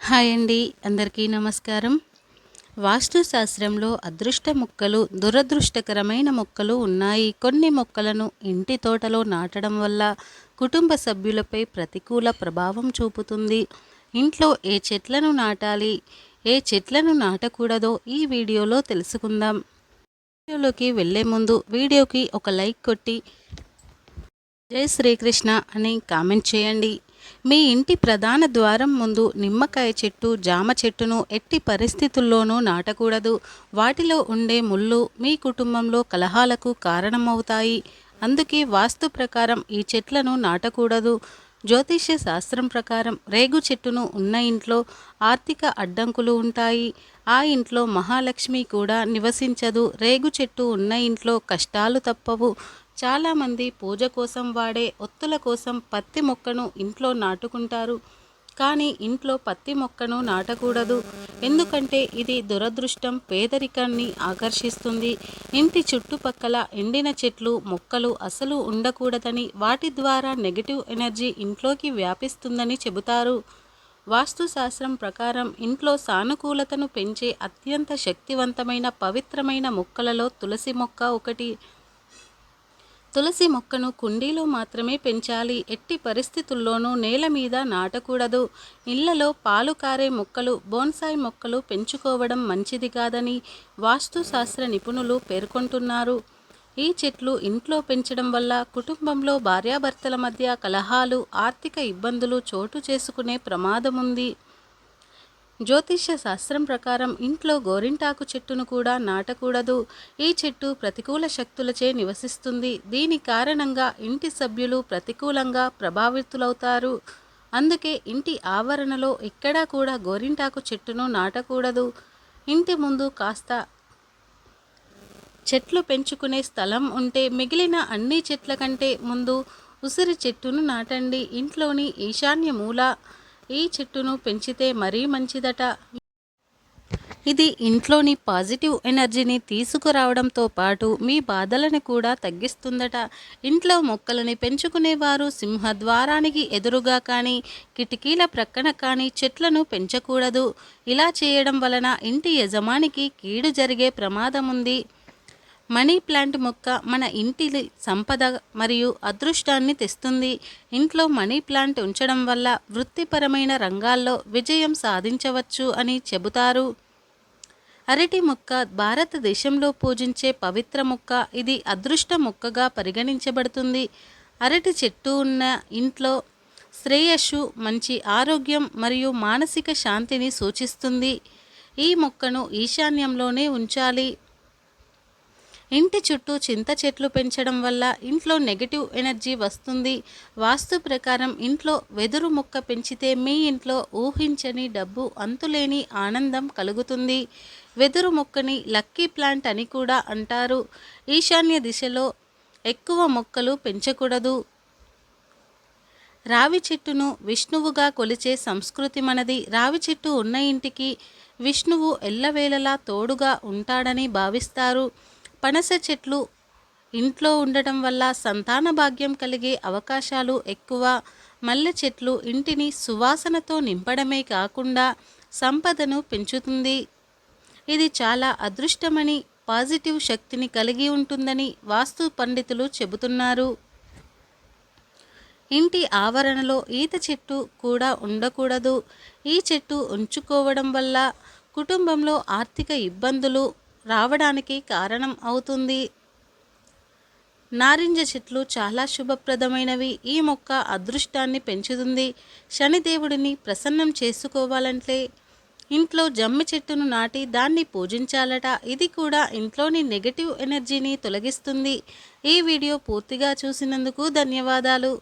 Hi అండి అందరికీ నమస్కారం. వాస్తు శాస్త్రంలో అదృష్ట మొక్కలు దురదృష్టకరమైన మొక్కలు ఉన్నాయి. కొన్ని మొక్కలను ఇంటి తోటలో నాటడం వల్ల కుటుంబ సభ్యులపై ప్రతికూల ప్రభావం చూపుతుంది. ఇంట్లో ఏ చెట్లను నాటాలి ఏ చెట్లను నాటకూడదో ఈ వీడియోలో తెలుసుకుందాం. వీడియోలోకి వెళ్ళే ముందు వీడియోకి ఒక లైక్ కొట్టి జై శ్రీకృష్ణ అని కామెంట్ చేయండి. మీ ఇంటి ప్రధాన ద్వారం ముందు నిమ్మకాయ చెట్టు జామ చెట్టును ఎట్టి పరిస్థితుల్లోనూ నాటకూడదు. వాటిలో ఉండే ముళ్ళు మీ కుటుంబంలో కలహాలకు కారణమవుతాయి. అందుకే వాస్తు ప్రకారం ఈ చెట్లను నాటకూడదు. జ్యోతిష్య శాస్త్రం ప్రకారం రేగు చెట్టును ఉన్న ఇంట్లో ఆర్థిక అడ్డంకులు ఉంటాయి. ఆ ఇంట్లో మహాలక్ష్మి కూడా నివసించదు. రేగు చెట్టు ఉన్న ఇంట్లో కష్టాలు తప్పవు. చాలామంది పూజ కోసం వాడే ఒత్తుల కోసం పత్తి మొక్కను ఇంట్లో నాటుకుంటారు. కానీ ఇంట్లో పత్తి మొక్కను నాటకూడదు. ఎందుకంటే ఇది దురదృష్టం పేదరికాన్ని ఆకర్షిస్తుంది. ఇంటి చుట్టుపక్కల ఎండిన చెట్లు మొక్కలు అసలు ఉండకూడదని వాటి ద్వారా నెగిటివ్ ఎనర్జీ ఇంట్లోకి వ్యాపిస్తుందని చెబుతారు. వాస్తుశాస్త్రం ప్రకారం ఇంట్లో సానుకూలతను పెంచే అత్యంత శక్తివంతమైన పవిత్రమైన మొక్కలలో తులసి మొక్క ఒకటి. తులసి మొక్కను కుండీలో మాత్రమే పెంచాలి. ఎట్టి పరిస్థితుల్లోనూ నేల మీద నాటకూడదు. ఇళ్ళలో పాలు కారే మొక్కలు బోన్సాయి మొక్కలు పెంచుకోవడం మంచిది కాదని వాస్తుశాస్త్ర నిపుణులు పేర్కొంటున్నారు. ఈ చెట్లు ఇంట్లో పెంచడం వల్ల కుటుంబంలో భార్యాభర్తల మధ్య కలహాలు ఆర్థిక ఇబ్బందులు చోటు చేసుకునే ప్రమాదం ఉంది జ్యోతిష్య శాస్త్రం ప్రకారం ఇంట్లో గోరింటాకు చెట్టును కూడా నాటకూడదు. ఈ చెట్టు ప్రతికూల శక్తులచే నివసిస్తుంది. దీని కారణంగా ఇంటి సభ్యులు ప్రతికూలంగా ప్రభావితులవుతారు. అందుకే ఇంటి ఆవరణలో ఎక్కడా కూడా గోరింటాకు చెట్టును నాటకూడదు. ఇంటి ముందు కాస్త చెట్లు పెంచుకునే స్థలం ఉంటే మిగిలిన అన్ని చెట్ల కంటే ముందు ఉసిరి చెట్టును నాటండి. ఇంట్లోని ఈశాన్య మూల ఈ చెట్టును పెంచితే మరీ మంచిదట. ఇది ఇంట్లోని పాజిటివ్ ఎనర్జీని తీసుకురావడంతో పాటు మీ బాధలను కూడా తగ్గిస్తుందట. ఇంట్లో మొక్కలని పెంచుకునేవారు సింహద్వారానికి ఎదురుగా కానీ కిటికీల ప్రక్కన కానీ చెట్లను పెంచకూడదు. ఇలా చేయడం వలన ఇంటి యజమానికి కీడు జరిగే ప్రమాదం ఉంది మనీ ప్లాంట్ మొక్క మన ఇంటి సంపద మరియు అదృష్టాన్ని తెస్తుంది. ఇంట్లో మనీ ప్లాంట్ ఉంచడం వల్ల వృత్తిపరమైన రంగాల్లో విజయం సాధించవచ్చు అని చెబుతారు. అరటి మొక్క భారతదేశంలో పూజించే పవిత్ర మొక్క. ఇది అదృష్ట మొక్కగా పరిగణించబడుతుంది. అరటి చెట్టు ఉన్న ఇంట్లో శ్రేయస్సు మంచి ఆరోగ్యం మరియు మానసిక శాంతిని సూచిస్తుంది. ఈ మొక్కను ఈశాన్యంలోనే ఉంచాలి. ఇంటి చుట్టూ చింత చెట్లు పెంచడం వల్ల ఇంట్లో నెగిటివ్ ఎనర్జీ వస్తుంది. వాస్తు ప్రకారం ఇంట్లో వెదురు మొక్క పెంచితే మీ ఇంట్లో ఊహించని డబ్బు అంతులేని ఆనందం కలుగుతుంది. వెదురు మొక్కని లక్కీ ప్లాంట్ అని కూడా అంటారు. ఈశాన్య దిశలో ఎక్కువ మొక్కలు పెంచకూడదు. రావి చెట్టును విష్ణువుగా కొలిచే సంస్కృతి మనది. రావి చెట్టు ఉన్న ఇంటికి విష్ణువు ఎల్లవేళలా తోడుగా ఉంటాడని భావిస్తారు. పనస చెట్లు ఇంట్లో ఉండటం వల్ల సంతాన భాగ్యం కలిగే అవకాశాలు ఎక్కువ. మల్లె చెట్లు ఇంటిని సువాసనతో నింపడమే కాకుండా సంపదను పెంచుతుంది. ఇది చాలా అదృష్టమని పాజిటివ్ శక్తిని కలిగి ఉంటుందని వాస్తు పండితులు చెబుతున్నారు. ఇంటి ఆవరణలో ఈత చెట్టు కూడా ఉండకూడదు. ఈ చెట్టు ఉంచుకోవడం వల్ల కుటుంబంలో ఆర్థిక ఇబ్బందులు రావడానికి కారణం అవుతుంది. నారింజ చెట్లు చాలా శుభప్రదమైనవి. ఈ మొక్క అదృష్టాన్ని పెంచుతుంది. శనిదేవుడిని ప్రసన్నం చేసుకోవాలంటే ఇంట్లో జమ్మి చెట్టును నాటి దాన్ని పూజించాలట. ఇది కూడా ఇంట్లోని నెగటివ్ ఎనర్జీని తొలగిస్తుంది. ఈ వీడియో పూర్తిగా చూసినందుకు ధన్యవాదాలు.